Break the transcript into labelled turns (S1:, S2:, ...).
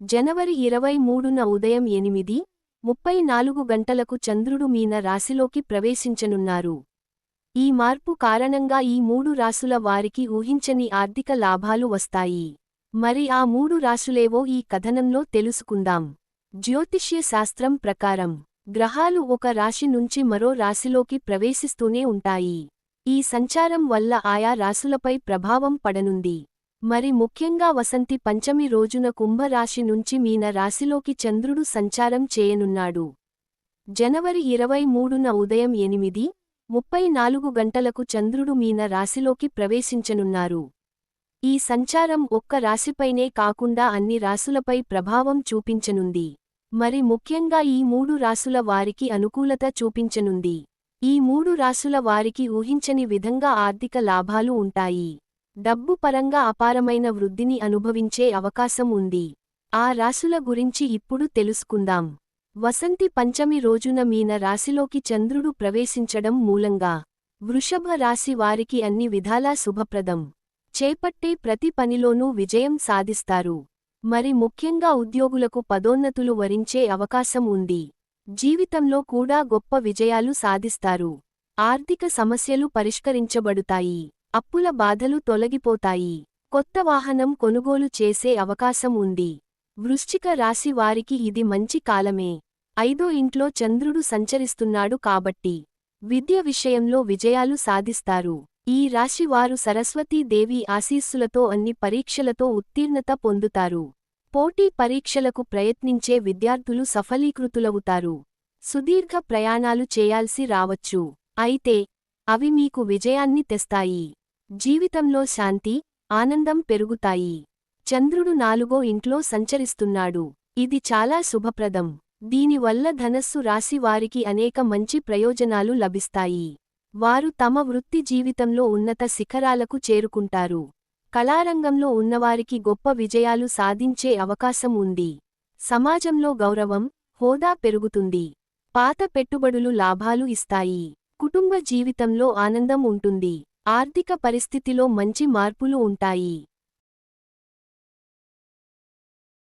S1: జనవరి ఇరవై మూడున ఉదయం ఎనిమిది ముప్పై నాలుగు గంటలకు చంద్రుడు మీన రాశిలోకి ప్రవేశించనున్నారు. ఈ మార్పు కారణంగా ఈ మూడు రాసుల వారికి ఊహించని ఆర్థిక లాభాలు వస్తాయి. మరి ఆ మూడు రాసులేవో ఈ కథనంలో తెలుసుకుందాం. జ్యోతిష్య శాస్త్రం ప్రకారం గ్రహాలు ఒక రాశి నుంచి మరో రాశిలోకి ప్రవేశిస్తూనే ఉంటాయి. ఈ సంచారం వల్ల ఆయా రాసులపై ప్రభావం పడనుంది. మరి ముఖ్యంగా వసంతి పంచమి రోజున కుంభరాశి నుంచి మీన రాశిలోకి చంద్రుడు సంచారం చేయనున్నాడు. జనవరి ఇరవై మూడున ఉదయం ఎనిమిది ముప్పై నాలుగు గంటలకు చంద్రుడు మీన రాశిలోకి ప్రవేశించనున్నారు. ఈ సంచారం ఒక్క రాశిపైనే కాకుండా అన్ని రాసులపై ప్రభావం చూపించనుంది. మరి ముఖ్యంగా ఈ మూడు రాసుల వారికి అనుకూలత చూపించనుంది. ఈ మూడు రాసుల వారికి ఊహించని విధంగా ఆర్థిక లాభాలు ఉంటాయి. డబ్బు పరంగా అపారమైన వృద్ధిని అనుభవించే అవకాశం ఉంది. ఆ రాశుల గురించి ఇప్పుడు తెలుసుకుందాం. వసంతి పంచమి రోజున మీన రాశిలోకి చంద్రుడు ప్రవేశించడం మూలంగా. వృషభ రాశి వారికి అన్ని విధాలా శుభప్రదం. చేపట్టే ప్రతి పనిలోనూ విజయం సాధిస్తారు. మరి ముఖ్యంగా ఉద్యోగులకు పదోన్నతులు వరించే అవకాశం ఉంది. జీవితంలో కూడా గొప్ప విజయాలు సాధిస్తారు. ఆర్థిక సమస్యలు పరిష్కరించబడుతాయి. అప్పుల బాధలు తొలగిపోతాయి. కొత్త వాహనం కొనుగోలు చేసే అవకాశం ఉంది. వృశ్చిక రాశి వారికి ఇది మంచి కాలమే. ఐదో ఇంట్లో చంద్రుడు సంచరిస్తున్నాడు కాబట్టి విద్య విషయంలో విజయాలు సాధిస్తారు. ఈ రాశివారు సరస్వతీదేవి ఆశీస్సులతో అన్ని పరీక్షలతో ఉత్తీర్ణత పొందుతారు. పోటీ పరీక్షలకు ప్రయత్నించే విద్యార్థులు సఫలీకృతులవుతారు. సుదీర్ఘ ప్రయాణాలు చేయాల్సి రావచ్చు. అయితే అవి మీకు విజయాన్ని తెస్తాయి. జీవితంలో శాంతి ఆనందం పెరుగుతాయి. చంద్రుడు నాలుగో ఇంట్లో సంచరిస్తున్నాడు. ఇది చాలా శుభప్రదం. దీనివల్ల ధనస్సు రాశి వారికి అనేక మంచి ప్రయోజనాలు లభిస్తాయి. వారు తమ వృత్తి జీవితంలో ఉన్నత శిఖరాలకు చేరుకుంటారు. కళారంగంలో ఉన్నవారికి గొప్ప విజయాలు సాధించే అవకాశం ఉంది. సమాజంలో గౌరవం హోదా పెరుగుతుంది. పాత పెట్టుబడులు లాభాలు ఇస్తాయి. కుటుంబ జీవితంలో ఆనందం ఉంటుంది. ఆర్థిక పరిస్థితిలో మంచి మార్పులు ఉంటాయి.